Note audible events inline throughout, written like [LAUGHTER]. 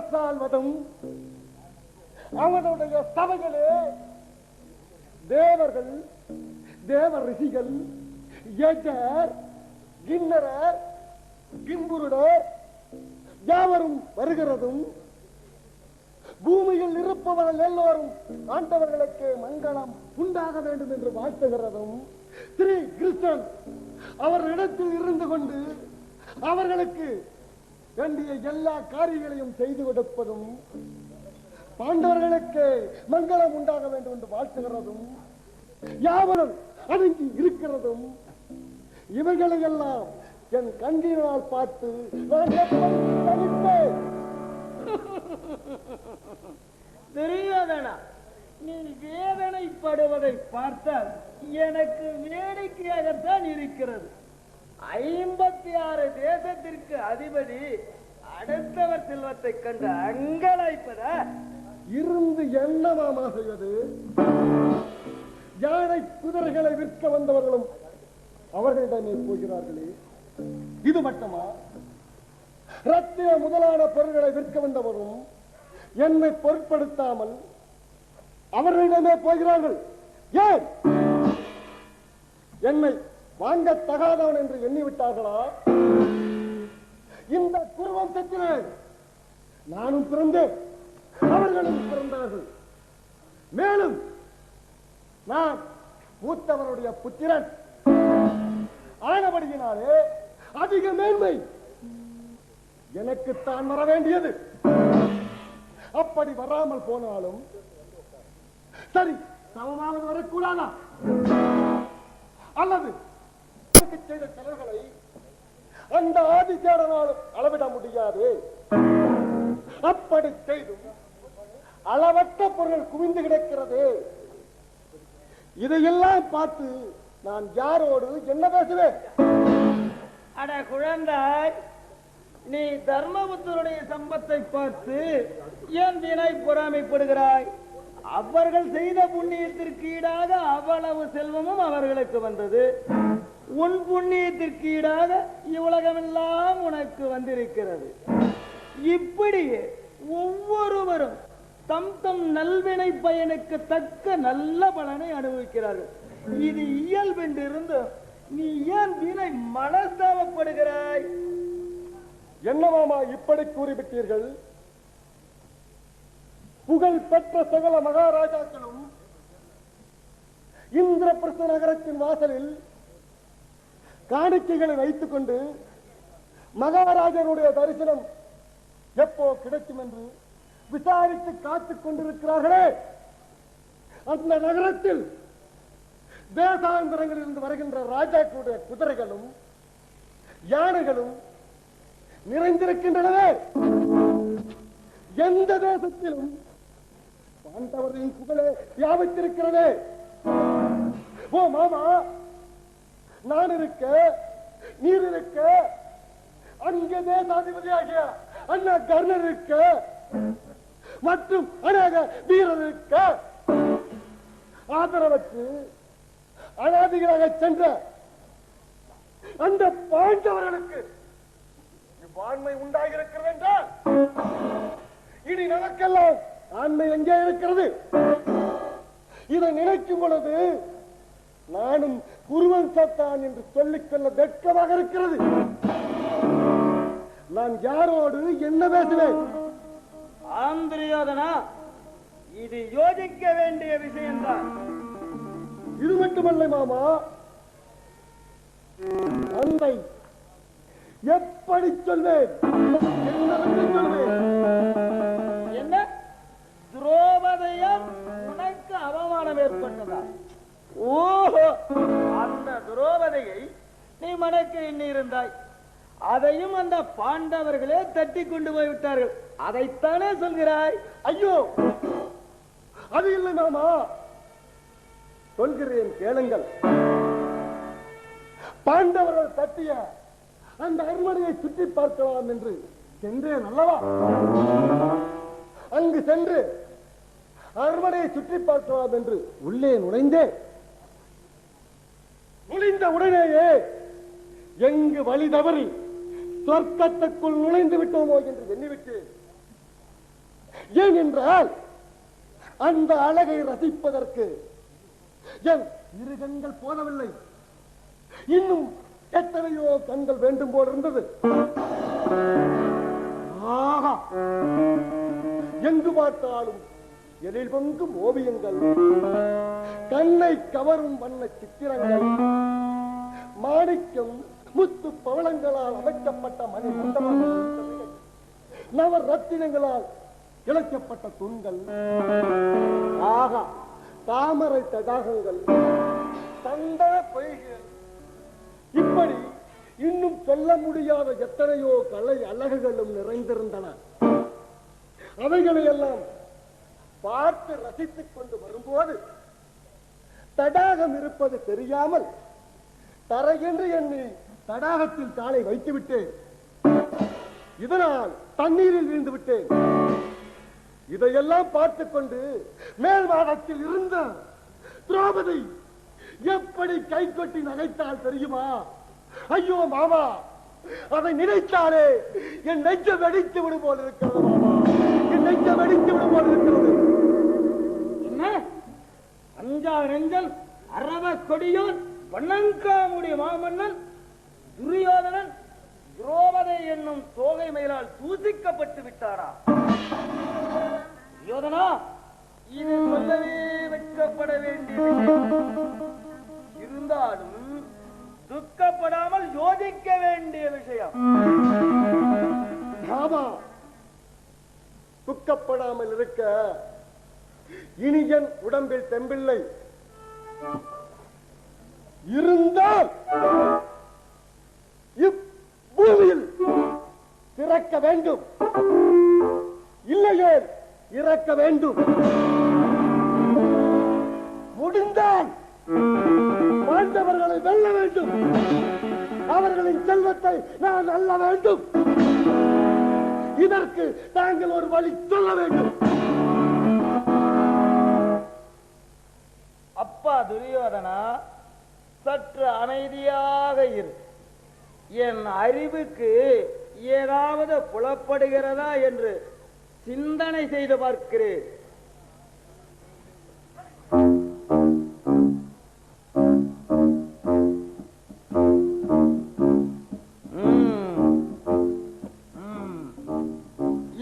அரசாள்வதும் அவனுடைய சபைகளே தேவர்கள் தேவ ரிஷிகள் ஏஜர் கிண்ணரர் கிம்புருடர் யாவரும் வருகிறதும் பூமியில் இருப்பவர்கள் எல்லோரும் ஆண்டவர்களுக்கு மங்களம் உண்டாக வேண்டும் என்று வாழ்த்துகிறதும் ஸ்ரீ கிருஷ்ணன் அவர்களிடத்தில் இருந்து கொண்டு அவர்களுக்கு வேண்டிய எல்லா காரியங்களையும் செய்து கொடுப்பதும் பாண்டவர்களுக்கு மங்களம் உண்டாக வேண்டும் என்று வாழ்த்துகிறதும் யாவரும் அடங்கி இருக்கிறதும் இவைகளை எல்லாம் என் கண்களினால் பார்த்து நான் எப்படி தெரியாதனா [LAUGHS] நீ வேதனைப்படுவதை பார்த்தால் எனக்கு வேடிக்கையாகத்தான் இருக்கிறது. ஐம்பத்தி ஆறு தேசத்திற்கு அதிபதி அடுத்தவர் செல்வத்தை கண்டு அங்கலாய்ப்பத இருந்து என்னமாமா செய்வது? யானை குதிரைகளை விற்க வந்தவர்களும் அவர்களிடமே போகிறார்களே. இது மட்டுமா? ரத்திய முதலான பொருள்களை விற்க வந்தவரும் என்னை பொருட்படுத்தாமல் அவர்களிடமே போகிறார்கள். ஏன்? என்னை வாங்க தகாதவன் என்று எண்ணிவிட்டார்களா? இந்த குருவம்சத்திலே நானும் பிறந்தேன். அவர்களும் பிறந்தார்கள். மேலும் நான் மூத்தவனுடைய புத்திரன். ஆனபடியினாலே அதிக மேன்மை எனக்குத்தான் வர வேண்டியது அப்படி வராமல் போனாலும் சரி சமமானது வரக்கூடாதா? அல்லது செய்த செலவுகளை அந்த ஆதிசேடனாலும் அளவிட முடியாது. அப்படி செய்தும் அளவற்ற பொருள் குவிந்து கிடக்கிறது. இதையெல்லாம் பார்த்து நான் யாரோடு என்ன பேசுவேன்? அட குழந்தாய் நீ தர்மபுத்தருடைய சம்பத்தை பார்த்து ஏன் வினை பொறாமைப்படுகிறாய்? அவர்கள் செய்த புண்ணியத்திற்கு ஈடாக அவ்வளவு செல்வமும் அவர்களுக்கு வந்தது. உன் புண்ணியத்திற்கு ஈடாக இவ்வுலகமெல்லாம் உனக்கு வந்திருக்கிறது. இப்படியே ஒவ்வொருவரும் தம் தம் நல்வினை பயனுக்கு தக்க நல்ல பலனை அனுபவிக்கிறார்கள். இது இயல்பென்றிருந்து நீ ஏன் வினை மனஸ்தாபப்படுகிறாய்? என்னவாமா இப்படி கூறிவிட்டீர்கள்? புகழ் பெற்ற சகல மகாராஜாக்களும் இந்திரபிரஸ்த நகரத்தின் வாசலில் காணிக்கைகளை வைத்துக் கொண்டு மகாராஜனுடைய தரிசனம் எப்போ கிடைக்கும் என்று விசாரித்து காத்துக் கொண்டிருக்கிறார்களே. அந்த நகரத்தில் தேசாந்திரங்களில் இருந்து வருகின்ற ராஜாக்களுடைய குதிரைகளும் யானைகளும் நிறைந்திருக்கின்றனவே. எந்த தேசத்திலும் பாண்டவரின் புகழே வியாபித்திருக்கிறதே ஓ மாமா நான் இருக்க நீர் இருக்க அங்கே தேசாதிபதியாகிய அண்ணா கர்ணர் இருக்க மற்றும் அநேக வீரர் இருக்க. ஆதரவற்று அனாதிகளாக சென்ற அந்த பாண்டவர்களுக்கு இவ்வாண்மை உண்டாகியிருக்கிறது என்றால் இனி நமக்கெல்லாம் ஆண்மை எங்கே இருக்கிறது? இதை நினைக்கும் பொழுது நானும் குருவன் சத்தான் என்று சொல்லிக்கொள்ள வெட்கமாக இருக்கிறது. நான் யாரோடு என்ன பேசுவேன்? ஆந்திரியோதனா இது யோசிக்க வேண்டிய விஷயம்தான். இது மட்டுமல்ல மாமா அன்னை எப்படி சொல்வேன்? என்னவென்று சொல்வேன்? என்ன? துரோபதையால் உனக்கு அவமானம் ஏற்பட்டதா? ஓஹோ அந்த துரோபதையை நீ மணக்க எண்ணியிருந்தாய். அதையும் அந்த பாண்டவர்களே தட்டி கொண்டு போய் விட்டார்கள் அதைத்தானே சொல்கிறாய்? ஐயோ அது இல்லை மாமா. சொல்கிறேன் கேளுங்கள். பாண்டவர்கள் தட்டிய அந்த அரண்மனையை சுற்றி பார்க்கலாம் என்று சென்றேன் அல்லவா? அங்கு சென்று அரண்மனையை சுற்றி பார்க்கலாம் என்று உள்ளே நுழைந்தேன். நுழைந்த உடனேயே எங்கு வழி தவறி சொர்க்கத்துக்குள் நுழைந்து விட்டோமோ என்று எண்ணிவிட்டு ஏன் என்றால் அந்த அழகை ரசிப்பதற்கு என் இரு கண்கள் போதவில்லை இன்னும் எத்தனையோ கண்கள் வேண்டும் போல் இருந்தது. ஆஹா! எங்கு பார்த்தாலும் எழில் பொங்கும் ஓவியங்கள். கண்ணை கவரும் வண்ண சித்திரங்கள். மாணிக்கம் முத்து பவளங்களால் அமைக்கப்பட்ட மணி மண்டபங்கள் நவ ரத்தினங்களால் இழைக்கப்பட்ட தூண்கள். ஆகா தாமரை தடாகங்கள். தந்த பொய்கள். இப்படி இன்னும் சொல்ல முடியாத எத்தனையோ கலை அழகுகளும் நிறைந்திருந்தன. அவைகளை எல்லாம் பார்த்து ரசித்துக் கொண்டு வரும்போது தடாகம் இருப்பது தெரியாமல் தரையென்று எண்ணி தடாகத்தில் காலை வைத்து விட்டேன் இதனால் தண்ணீரில் வீழ்ந்து விட்டேன் இதையெல்லாம் பார்த்துக் கொண்டு மேல் மாடத்தில் இருந்த திரௌபதி எப்படி கை கொட்டி நகைத்தால் தெரியுமா? ஐயோ மாமா அதை நினைத்தாலே என் நெஞ்சம் வெடித்து விடும் போல் இருக்கிறது மாமா. என் நெஞ்சம் வெடித்து விடும் போல் இருக்கிறது. அஞ்சா அரவ கொடியோன் வண்ணங்காமுடி மாமன்னன் துரியோதனன் துரோபதை என்னும் தோகை மயிலால் தூசிக்கப்பட்டு விட்டாரா? துரியோதனா இது சொல்லவே வெட்கப்பட வேண்டிய விஷயம். இருந்தாலும் துக்கப்படாமல் யோசிக்க வேண்டிய விஷயம். துக்கப்படாமல் இருக்க இனி என் உடம்பில் தெம்பில்லை. இருந்தால் இப்பூமியில் பிறக்க வேண்டும். இல்லையே இறக்க வேண்டும். முடிந்தால் வாழ்ந்தவர்களை வெல்ல வேண்டும். அவர்களின் செல்வத்தை நான் அல்ல வேண்டும். இதற்கு நாங்கள் ஒரு வழி சொல்ல வேண்டும். துரியோதனா சற்று அமைதியாக இரு. என் அறிவுக்கு ஏதாவது புலப்படுகிறதா என்று சிந்தனை செய்து பார்க்கிறேன்.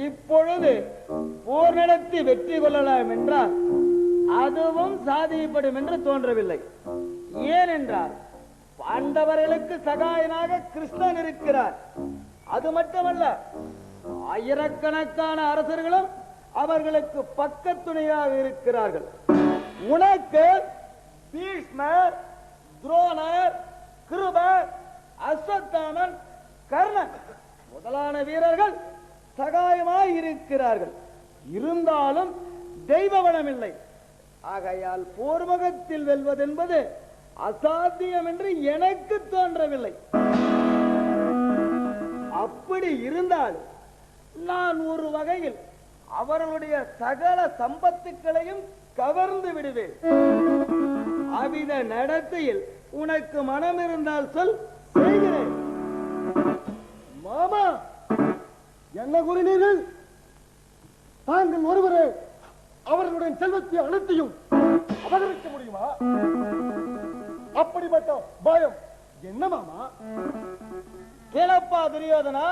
இப்பொழுது போர் நடத்தி வெற்றி கொள்ளலாம் என்றால் அதுவும் சாதிக்கப்படும் என்று தோன்றவில்லை. ஏனென்றால் பாண்டவர்களுக்கு சகாயனாக கிருஷ்ணன் இருக்கிறார். அது மட்டுமல்ல ஆயிரக்கணக்கான அரசர்களும் அவர்களுக்கு பக்கத்துணையாக இருக்கிறார்கள். உனக்கு பீஷ்மர் துரோணர் கிருபர் அஸ்வத்தாமன் கர்ணன் முதலான வீரர்கள் சகாயமாய் இருக்கிறார்கள். இருந்தாலும் தெய்வ வளம் இல்லை. ஆகையால் போர்முகத்தில் வெல்வதென்பது அசாத்தியம் என்று எனக்கு தோன்றவில்லை. அப்படி இருந்தால் நான் ஒரு வகையில் அவர்களுடைய சகல சம்பத்துக்களையும் கவர்ந்து விடுவேன். அவித நடத்தையில் உனக்கு மனம் இருந்தால் சொல் செய்கிறேன். மாமா என்ன கூறினீர்கள்? தாங்கள் ஒருவரே அவர்களுடைய செல்வத்தை அனைத்தையும் அபகரிக்க முடியுமா? அப்படிப்பட்ட பயம். என்ன மாமா? கேளப்பா துரியோதனா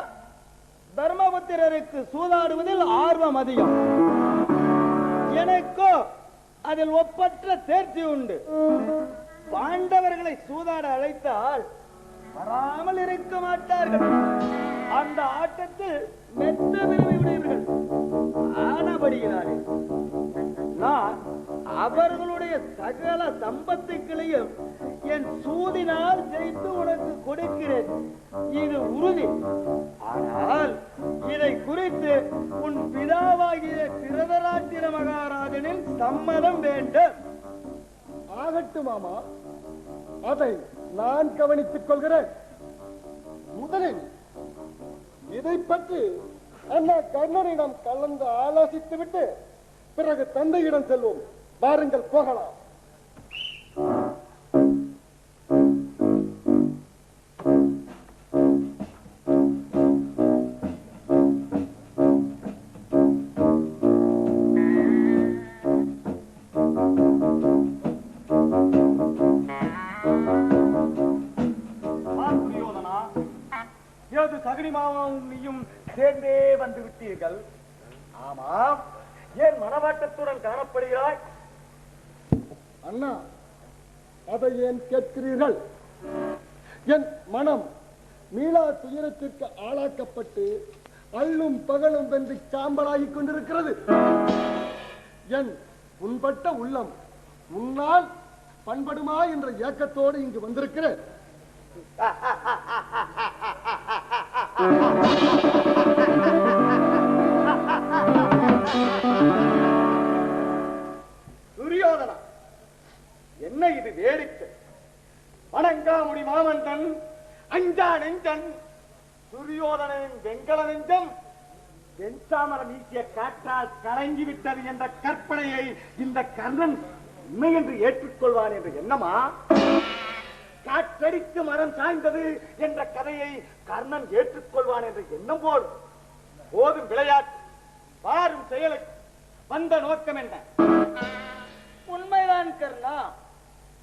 தர்மபுத்திரருக்கு சூதாடுவதில் ஆர்வம் அதிகம். எனக்கோ அதில் ஒப்பற்ற தேர்ச்சி உண்டு. பாண்டவர்களை சூதாட அழைத்தால் வராமல் இருக்க மாட்டார்கள். அந்த ஆட்டத்தில் மெத்த விரும்பி விடுவீர்கள். ஆனபடியினாலே. அவர்களுடைய சகல சம்பத்துக்களையும் என் சூதினால் ஜெயித்து உனக்கு கொடுக்கிறேன். இது உறுதி. ஆனால் இதை குறித்து உன் பிதாவாகிய திருதராட்டிர மகாராஜனின் சம்மதம் வேண்டும். ஆகட்டும் மாமா. அதை நான் கவனித்துக் கொள்கிறேன். முதலில் இதை பற்றி அண்ணா கர்ணனிடம் கலந்து ஆலோசித்துவிட்டு பிறகு தந்தையிடம் செல்வோம். வாருங்கள் போகலாம். ஏன் கேட்கிறீர்கள்? என் மனம் மீளா துயரத்திற்கு ஆளாக்கப்பட்டு அல்லும் பகலும் வென்று சாம்பலாகிக் கொண்டிருக்கிறது. என் உண்பட்ட உள்ளம் உன்னால் பண்படுமா என்ற ஏக்கத்தோடு இங்கு வந்திருக்கிறேன். [LAUGHS] கர்ணன் உண்மை என்று ஏற்றுக்கொள்வான் என்ற எண்ணமா? காற்றடித்து மரம் சாய்ந்தது என்ற கதையை கர்ணன் ஏற்றுக்கொள்வான் என்ற எண்ணம் போல். போதும் விளையாட்டு பாரும் செயலை வந்த நோக்கம் என்ன? உண்மைதான் கர்ணா.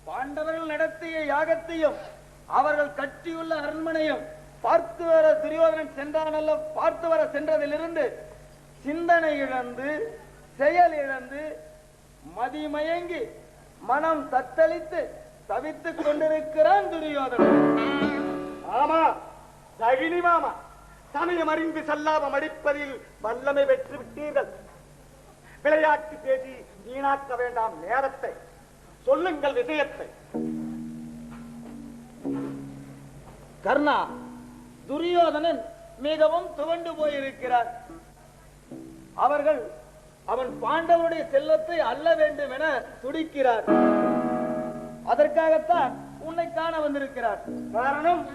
பாண்டவர்கள் நடத்திய யாகத்தையும் அவர்கள் கட்டியுள்ள அரண்மனையும் பார்த்து வர துரியோதனன் சென்றான் அல்ல பார்த்து வர சென்றதிலிருந்து சிந்தனை இழந்து செயல் இழந்து மதிமயங்கி மனம் தத்தளித்து தவித்துக் கொண்டிருக்கிறான் துரியோதனன். ஆமா தகினி மாமா சமயம் அறிந்து சல்லாபம் அடிப்பதில் வல்லமை பெற்று விட்டீர்கள். விளையாட்டு பேசி வீணாக்க வேண்டாம் நேரத்தை. சொல்லுங்கள் விஷயத்தை. கர்ணா துரியோதனன் மிகவும் துவண்டு போயிருக்கிறார். அவர்கள் அவன் பாண்டவனுடைய செல்லத்தை அல்ல வேண்டும் என துடிக்கிறார். அதற்காகத்தான் உன்னை காண வந்திருக்கிறார். காரணம்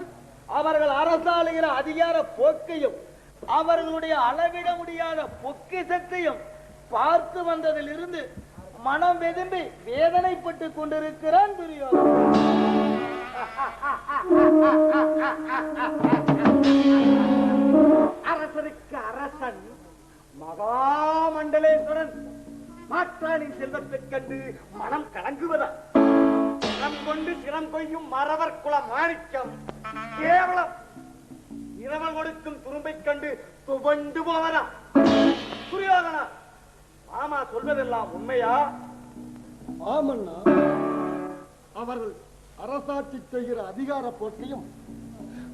அவர்கள் அரசாளுகிற அதிகார போக்கையும் அவர்களுடைய அளவிட முடியாத பொக்கிசத்தையும் பார்த்து வந்ததிலிருந்து மனம் வெதும்பி வேதனைப்பட்டுக் கொண்டிருக்கிறான் துரியோதனன். [LAUGHS] அரசருக்கு அரசன். மகாமண்டலேஸ்வரன் மாற்றானின் செல்வத்தைக் கண்டு மனம் கலங்குவதா? சிரம் கொண்டு சிரம் கொய்யும் மறவர் குல மாணிக்கம். கேவலம். இரவல் கொடுக்கும் துரும்பைக் கண்டு துவண்டு போவதா? துரியோகனா மாமா சொல்வதெல்லாம் உண்மையா? ஆமண்ணா அவர்கள் அரசாட்சி செய்கிற அதிகார போட்டியும்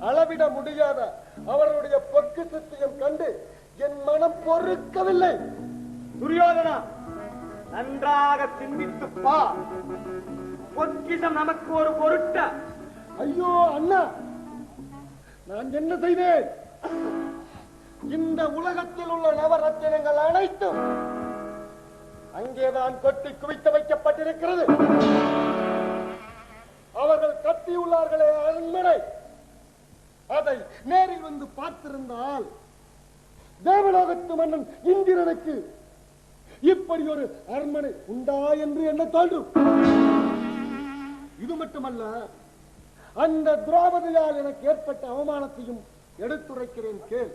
அளவிட முடியாத அவர்களுடைய பொக்கிசத்தையும் கண்டு என் மனம் பொறுக்கவில்லை. துரியோதனா நன்றாக சிந்தித்து பா. பொக்கிஷம் நமக்கு ஒரு பொருட்ட. ஐயோ அண்ணா நான் என்ன செய்தேன்? இந்த உலகத்தில் உள்ள நவரத்தினங்கள் அனைத்தும் அங்கேதான் கொட்டி குவித்து வைக்கப்பட்டிருக்கிறது. அவர்கள் கட்டியுள்ளார்களே அரண்மனை. அதை நேரில் வந்து பார்த்திருந்தால் தேவலோகத்து மன்னன் இந்திரனுக்கு. இப்படி ஒரு அரண்மனை உண்டா என்று என்ன தோன்றும் இது மட்டுமல்ல அந்த திராவதியால் எனக்கு ஏற்பட்ட அவமானத்தையும் எடுத்துரைக்கிறேன் கேள்.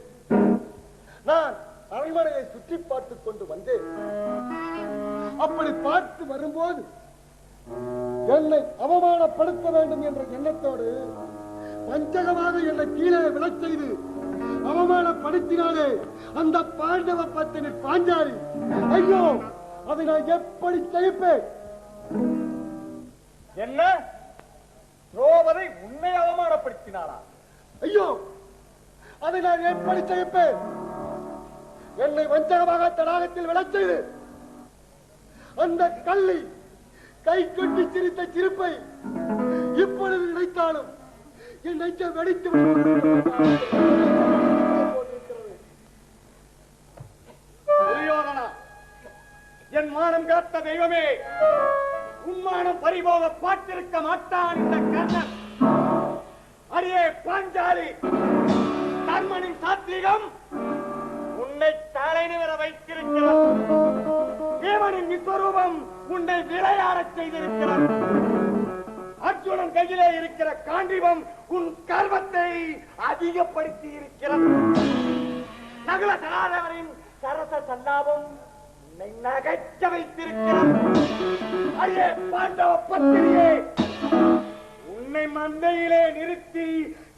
நான் அரண்மனையை சுற்றி பார்த்துக் கொண்டு வந்தேன். அப்படி பார்த்து வரும்போது என்னை அவமானப்படுத்த வேண்டும் என்ற எண்ணத்தோடு வஞ்சகமாக என்னை கீழே விழச் செய்து அவமானப்படுத்தினாலே அந்த பாண்டவ பத்தினி பாஞ்சாலி. ஐயோ அதை நான் எப்படி ஜெயிப்பேன்? என்ன? துரோபதை உன்னை அவமானப்படுத்தினாரா ஐயோ அதை நான் எப்படி ஜெயிப்பேன்? என்னை வஞ்சகமாக தடாகத்தில் விழச் செய்து அந்த கள்ளி கை கொட்டி சிரித்த சிரிப்பை இப்பொழுது நினைத்தாலும் என் நெஞ்சம் வெடித்து விடும். என் காத்த தெய்வமே உன் மானம் பறிபோக பார்த்திருக்க மாட்டான் இந்த கர்ணன். அடியே பாஞ்சாலி தர்மனின் சாத்வீகம் உன்னை தலை நிவர வைத்திருக்கிறது தேவனின் விஸ்வரூபம் உன்னை விளையாடச் செய்திருக்கிறது அர்ஜுனன் கையிலே இருக்கிற காண்டிபம் உன் கர்வத்தை அதிகப்படுத்தி இருக்கிறது நகுல சகாதேவரின் சரச சல்லாபம் நகைச்ச வைத்திருக்கிறது ஐயே பாண்டவ பத்திரியே உன்னை மந்தையிலே நிறுத்தி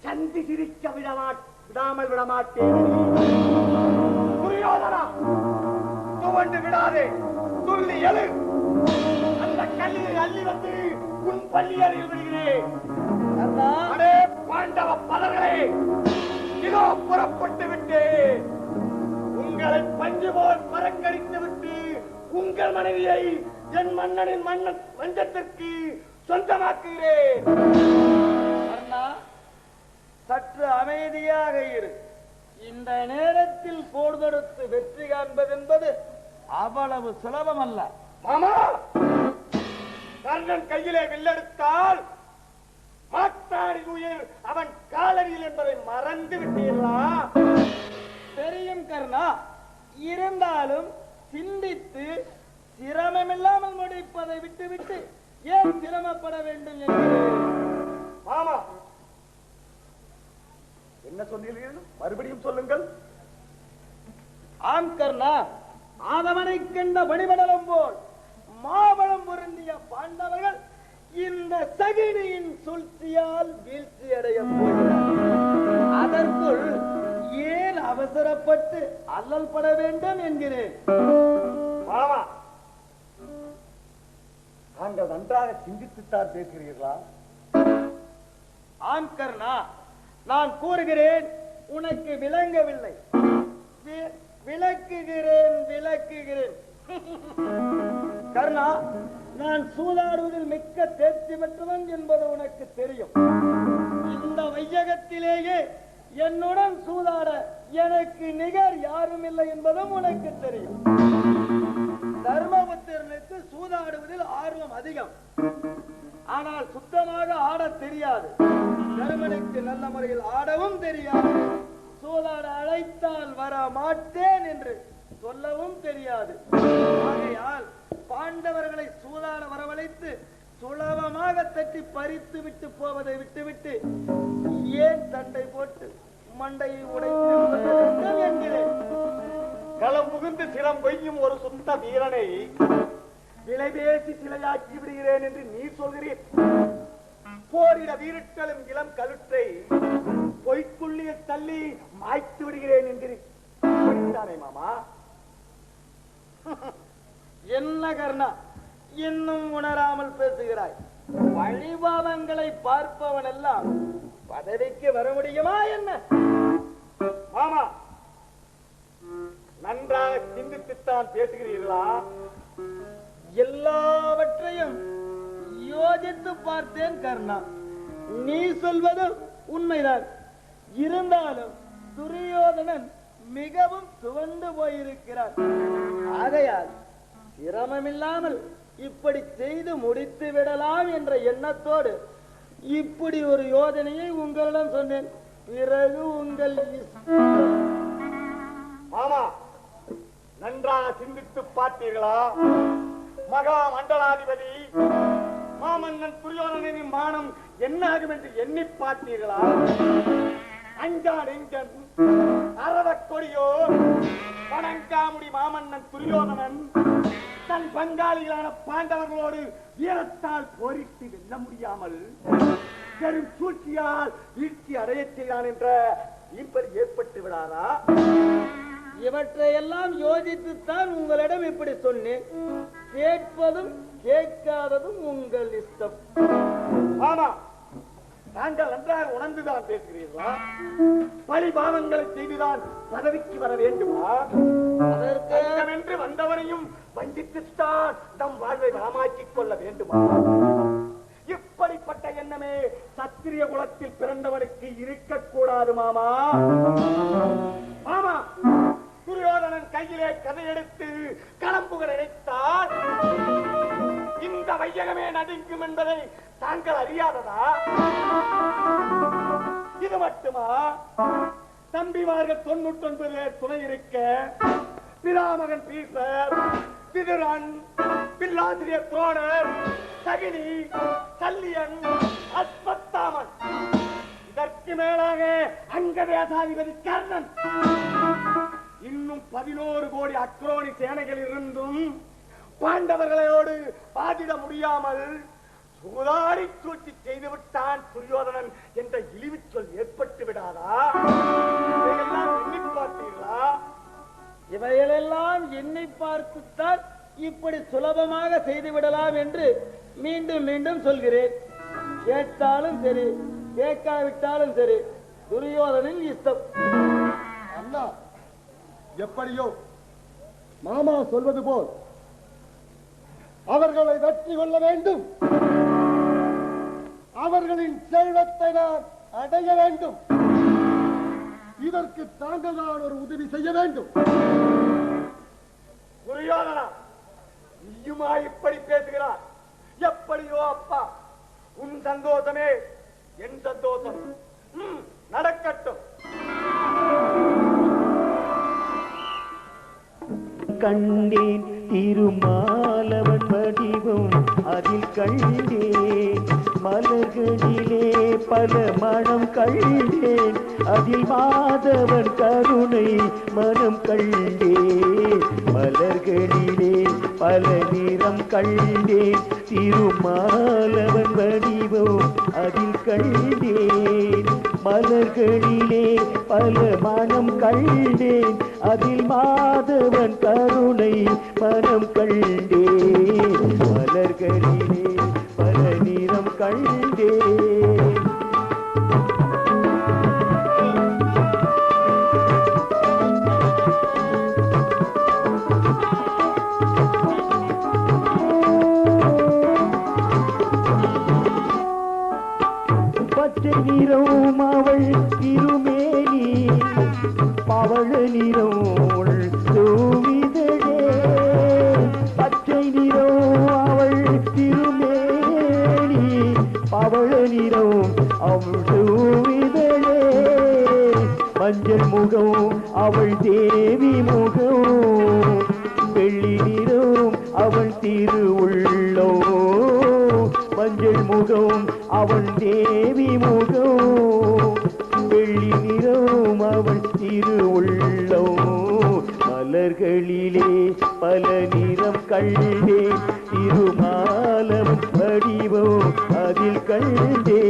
சந்தி சிரிக்க விடமா விடாமல் விடமாட்டேன். துரியோதனா துவண்டு விடாதே. துள்ளி எழு. அந்த கல்லியை அள்ளி வந்து உன் பள்ளி அருகில் விடுகிறேன் பாண்டவ பலர்களே இதோ புறப்பட்டு விட்டேன். உங்களை பஞ்சு போல் மறக்கடித்து விட்டு உங்கள் மனைவியை என் மன்னனின் மன்னன் மஞ்சத்திற்கு சொந்தமாக்குகிறேன் கர்ணா சற்று அமைதியாக இரு. இந்த நேரத்தில் போர் வெற்றி காண்பது என்பது அவ்வளவு சுலபம் அல்ல மாமா கர்ணன் கையிலே வில்லெடுத்தால் மாத்தாடி உயிர் அவன் காலடியில் என்பதை மறந்து விட்டீர்களா? தெரியும் கர்ணா இருந்தாலும் சிந்தித்து சிரமமில்லாமல் முடிப்பதை விட்டுவிட்டு ஏன் சிரமப்பட வேண்டும் என்கிறேன் மாமா. என்ன சொன்னீர்கள்? மறுபடியும் சொல்லுங்கள். ஆம் கர்ணா. ஆதவனை கண்ட மணிமண்டலம் போல் மாபலம் பொருந்திய பாண்டவர்கள் இந்த சகினியின் சூழ்ச்சியால் அவசரப்பட்டு அல்லல் பட வேண்டும் என்கிறேன். மாமா தாங்கள் நன்றாக சிந்தித்துத்தான் பேசுகிறீர்களா? ஆம் கர்ணா. நான் கூறுகிறேன் உனக்கு விளங்கவில்லை. விளக்குகிறேன் விளக்குகிறேன். [LAUGHS] கர்ணா நான் சூதாடுவதில் மிக்க தேர்ச்சி பெற்றவன் என்பது உனக்கு தெரியும். இந்த வையகத்திலேயே என்னுடன் சூதாட எனக்கு நிகர் யாரும் இல்லை என்பதும் உனக்கு தெரியும். தர்மபுத்திரனுக்கு சூதாடுவதில் ஆர்வம் அதிகம். ஆனால் சுத்தமாக ஆடத் தெரியாது. தருமனுக்கு நல்ல முறையில் ஆடவும் தெரியாது. சூதாட அழைத்தால் வர மாட்டேன் என்று சொல்லவும் தெரியாது. ஆகையால் பாண்டவர்களை சூதாட வரவழைத்து சுலபமாக தட்டி பறித்து விட்டு போவதை விட்டுவிட்டு ஏன் சண்டை போட்டு மண்டையை உடைத்து என்கிறேன். களம் புகுந்து சிலம் கொய்யும் ஒரு சுத்த வீரனை விலை பேசி சிலையாக்கி விடுகிறேன் என்று நீ சொல்கிறீர். போரிட வீரர்களும் இளம் கழுத்தை பொய்க்குள்ளிய தள்ளி மாய்த்து விடுகிறேன் என்கிறீர். மாமா? [LAUGHS] என்ன கர்ணா? இன்னும் உணராமல் பேசுகிறாய். வழிபாவங்களை பார்ப்பவன் எல்லாம் பதவிக்கு வர முடியுமா என்ன? மாமா நன்றாக சிந்தித்துத்தான் பேசுகிறீர்களா? எல்லாவற்றையும் யோசித்து பார்த்தேன் கர்ணா. நீ சொல்வது உண்மைதான். இருந்தாலும் துரியோதனன் மிகவும் துவண்டு போயிருக்கிறார் ஆகையால் சிரமமில்லாமல் இப்படி செய்து முடித்து விடலாம் என்ற எண்ணத்தோடு இப்படி ஒரு யோஜனையை உங்களிடம் சொன்னேன். பிறகு உங்கள் இஷ்டம். மாமா நன்றாக சிந்தித்து பார்த்தீர்களா? மகா மண்டலாதிபதி மாமன்னன் துரியோதனின் மானம் என்ன ஆகும் என்று எண்ணி பார்த்தீர்களா? அஞ்சான் அரவக் கொடியோ வணங்காமுடி மாமன்னன் துரியோதனன் தன் பங்காளிகளான பாண்டவர்களோடு வீரத்தால் போரிட்டு வெல்ல முடியாமல் பெரும் சூழ்ச்சியால் வீழ்ச்சி அடையச் செய்தான் என்ற இப்படி ஏற்பட்டு விடாதா? இவற்றையெல்லாம் யோசித்துத்தான் உங்களிடம் இப்படி சொன்னேன். கேட்பதும் கேட்காததும் உங்கள் இஷ்டம். ஆமா நாங்கள் நன்றாக உணர்ந்துதான் பேசுகிறீர்களா? பழி பாவங்களை செய்துதான் பதவிக்கு வர வேண்டுமா? என்று வந்தவனையும் வஞ்சித்துத்தான் நம் வாழ்வை நாமாக்கிக் கொள்ள வேண்டுமா? இப்படிப்பட்ட எண்ணமே சத்திரிய குலத்தில் பிறந்தவனுக்கு இருக்கக்கூடாது மாமா. மாமா துரியோதனன் கையிலே கதை எடுத்து களம்புக நினைத்தால் இந்த வையகமே நடுங்கும் என்பதை தாங்கள் அறியாததா? இது மட்டுமா? தம்பிமார்கள் தொண்ணூற்றி ஒன்பது துணை இருக்க பிதாமகன் பீசர் பிதுரன் பில்லாசிரியர் தோழர் சகினி சல்லியன் அஸ்வத்தாமன். இதற்கு மேலாக அங்க தேசாதிபதி கர்ணன். இன்னும் பதினோரு கோடி அக்ரோனி சேனைகள் இருந்தும் பாண்டவர்களோடு பாதிட முடியாமல் சூதாடி சூழ்ச்சி செய்துவிட்டான் துரியோதனன் என்ற இழிவுச் சொல் ஏற்பட்டு விடாதா? இதையெல்லாம் எண்ணி பார்த்தீர்களா இவைகளெல்லாம் எண்ணி பார்த்துத்தான் இப்படி சுலபமாக செய்து விடலாம் என்று மீண்டும் மீண்டும் சொல்கிறேன். கேட்டாலும் சரி கேட்காவிட்டாலும் சரி துரியோதனின் இஷ்டம். அண்ணா எப்படியோ மாமா சொல்வது போல் அவர்களை வெற்றி கொள்ள வேண்டும். அவர்களின் செல்வத்தை நான் அடைய வேண்டும். இதற்கு தாங்கள் தான் ஒரு உதவி செய்ய வேண்டும். துரியோதனா நீயுமா இப்படி பேசுகிறார் எப்படியோ அப்பா. உன் சந்தோஷமே என் சந்தோஷம். நடக்கட்டும். கண்டேன் திருமாலவன் வடிவம் அதில் கண்டேன். மலர்களிலே பல மனம் கழிந்தேன். அதில் மாதவன் கருணை மனம் கழிந்தேன். மலர்களிலே பல நிறம் கழிந்தேன். திருமாலவன் வடிவம் அதில் கழிந்தேன். மலர்களிலே பல மனம் கண்டேன் அதில் மாதவன் கருணை மனம் கண்டேன் நிறம் அவள் இருமேலி பவள நிறம் அவள் தூவிதழே. பச்சை நிறம் அவள் திருமேலி பவள நிறம் அவள் தூவிதழே. மஞ்சள் முகம் அவள் தேவி முகம் வெள்ளி நிறம் அவள் திருவுள்ளோ. மஞ்சள் முகம் அவள் தேவி முகம் வெள்ளி நிறம் அவள் திருவுள்ளோ மலர்களிலே பல நிறம் கண்டே திருமாலம் வடிவோ அதில் கண்டே.